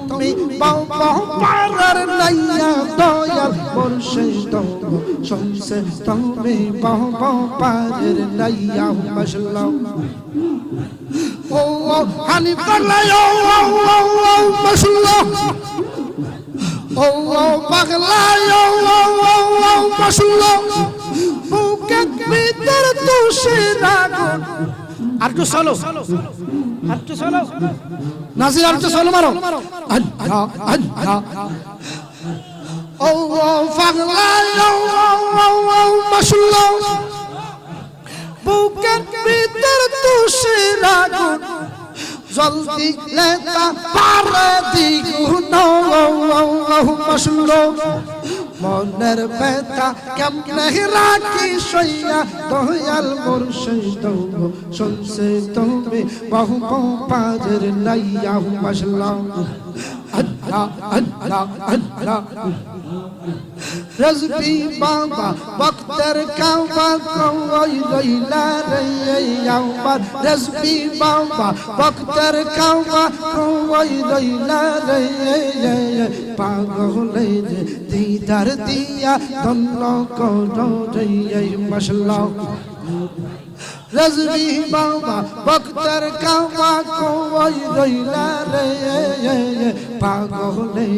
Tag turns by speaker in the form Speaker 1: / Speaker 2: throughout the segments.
Speaker 1: তুমি বাবা পারার নাইয়া দয়াল মুর্শিদ শুনছে তুমি বাবা পারার নাইয়া মশলা ও হানি পাগলাই ও ও ও মশলা ও ও পাগলাই ও ও ও ও মশলা বুকে ভিতর তুষের আগুন আর একটু চলো আর একটু চলো নাজির আর একটু চলো মারো আল্লাহ আল্লাহ বুকের ভিতর তুষের আগুন জলদি লেতা পারে দ্বিগুণ মশলো মনের বেতা কেমনে রাখি সইয়া? দয়াল মুর্শিদ শুনছে তুমি, বহু পাজের নাইয়া মশলা আল্লাহ আল্লাহ আল্লাহ। রজবি বাবা বক্তর কাবা কওয়াই লইলা রে আমার রজবি বাবা বক্তর কাবা কওয়াই লইলা রে পাগলে দিদার দিয়া ধন্য করো রে মশলা রজবি বাবা বক্তর কাবা কওয়াই লইলা রে পাগলে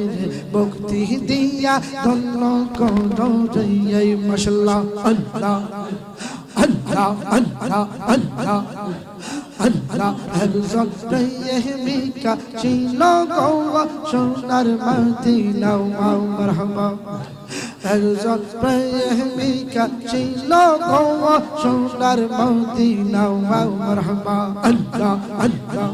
Speaker 1: মুক্তি দিয়া ধন্য করো রে মশলা আল্লাহ আল্লাহ আল্লাহ আল্লাহ আল্লাহ একজন রেহমিকা ছিল গৌয়া সোনার মদিনা মারহাবা একজন প্রেমিকা ছিল গৌয়া, সোনার মদিনা মারহাবা, আল্লাহ আল্লাহ।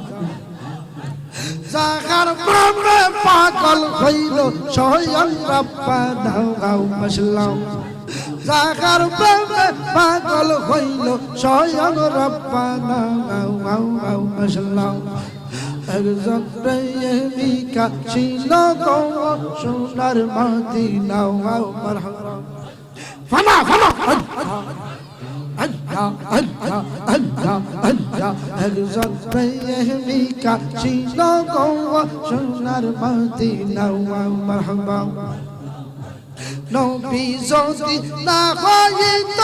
Speaker 1: জাগার প্রেমে পাগল হইল স্বয়ং রব্বানা গাও মশলাম জাগার প্রেমে পাগল হইল স্বয়ং রব্বানা গাও গাও গাও মশলাম একজন প্রেমিকা ছিল গো সোনার মদিনা গাও মারহাবা। ফানা ফানা আল্লাহ আল্লাহ আল্লাহ আল্লাহ একজন প্রেমিকা ছিল গৌয়া সোনার মদিনা মারহাবা। নবী যদি না হইত,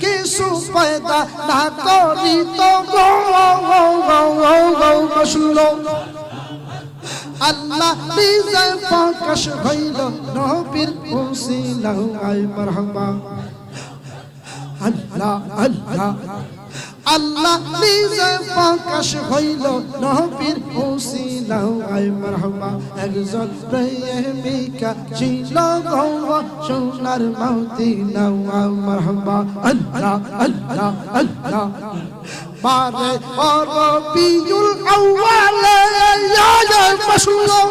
Speaker 1: কিছু পয়দা না করিত মশল আল্লাহ নিজে প্রকাশ হইল নবীর উসিলা আই মারহাবা। আল্লাহ আল্লাহ। আল্লাহ নিজে প্রকাশ হইল নবীর উসিলা আই মারহাবা। একজন প্রেমিকা ছিল গৌয়া, সোনার মদিনা মারহাবা। আল্লাহ আল্লাহ আল্লাহ। বারে রবিউল আউয়াল মাশাআল্লাহ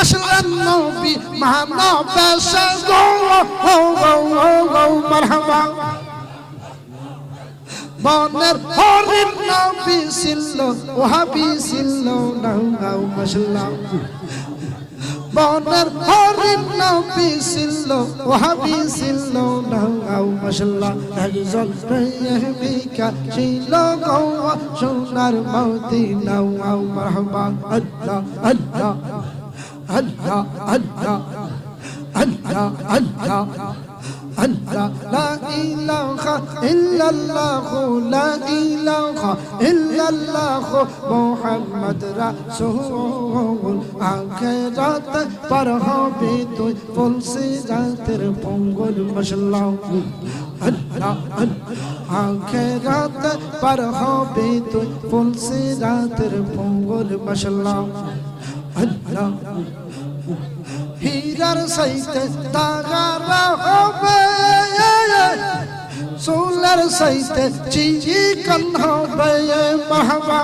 Speaker 1: আসলেন নবী মানব সে গো গো গো গো বনের হরিণ নবী ছিল ওহাবি ছিল নাও মাশাআল্লাহ বনের হরিণ নবী ছিল ওহাবি ছিল নাও নাও একজন প্রেমিকা ছিল গো সোনার মদিনা নাও মারহাবা আল্লাহ আল্লাহ আল্লাহ আল্লাহ আল্লাহ আল্লাহ আল্লাহ। লা ইলাহা ইল্লাল্লাহ, লা ইলাহা ইল্লাল্লাহ। মুহাম্মদ রাসূল পঙ্গল। মশলা আল্লাহ আখিরাত পার হবে তুই বলছে রাতের পঙ্গল মশলা আল্লাহ, হীরার সাইতে তাগারা হবে। সোলার সাইতে চিজি কান হবে, মাহবা।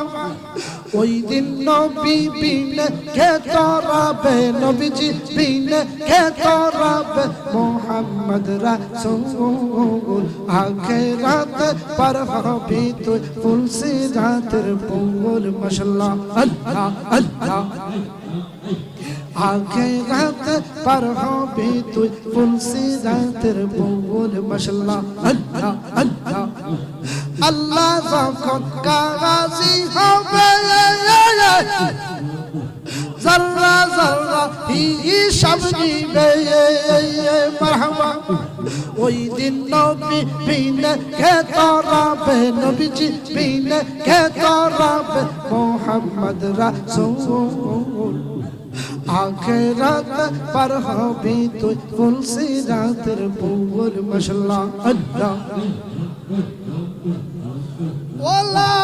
Speaker 1: ওই দিন নবী বিনে কে তরাবে নবীজি বিনে কে তরাবে মোহাম্মদ রাসূল। আখিরাত পার হবে তুই ফুলসি রাতের পঙ্গল মশলা আল্লাহ আল্লাহ। আগে রাত পার হবে তুই ফুলসি রাতের বউল মশলা আল্লাহ আল্লাহ। আল্লাহ যখন কাগাজি হবে সব নিবে মারহাবা। ওই দিন নবী বিন কে তরাবে, নবীজি বিন কে তরাবে, মোহাম্মদ রাসূল আখেরাত पर হবি তুই ফুলসি রাতের পুর মশলা আল্লাহ। ওলা